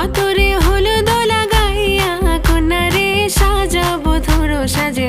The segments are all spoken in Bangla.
গতরে হলুদ লাগাইয়া কোনারে সাজাবো ধরো সাজে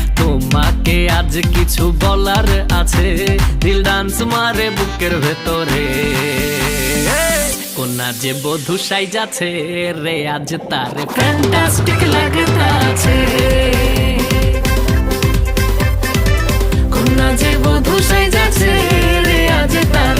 তোমাকে আজ কিছু বলার আছে। দিল ডান্স মারে বুকের ভেতরে। কোনা যে বধু সাই যাচ্ছে রে, আজ তার ফ্যান্টাস্টিক লাগতাছে কোনা যে বধু সাই যাচ্ছে রে, আজ তার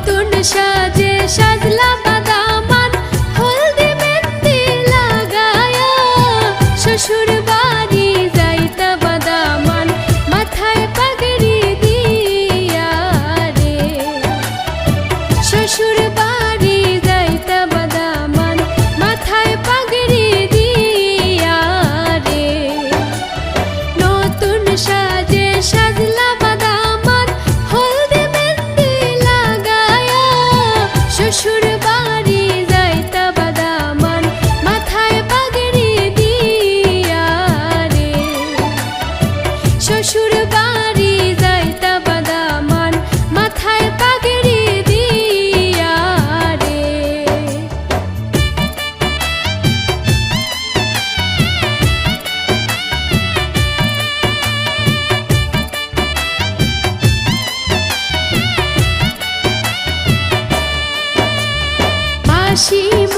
নতুন সাজে সাজলা হাসি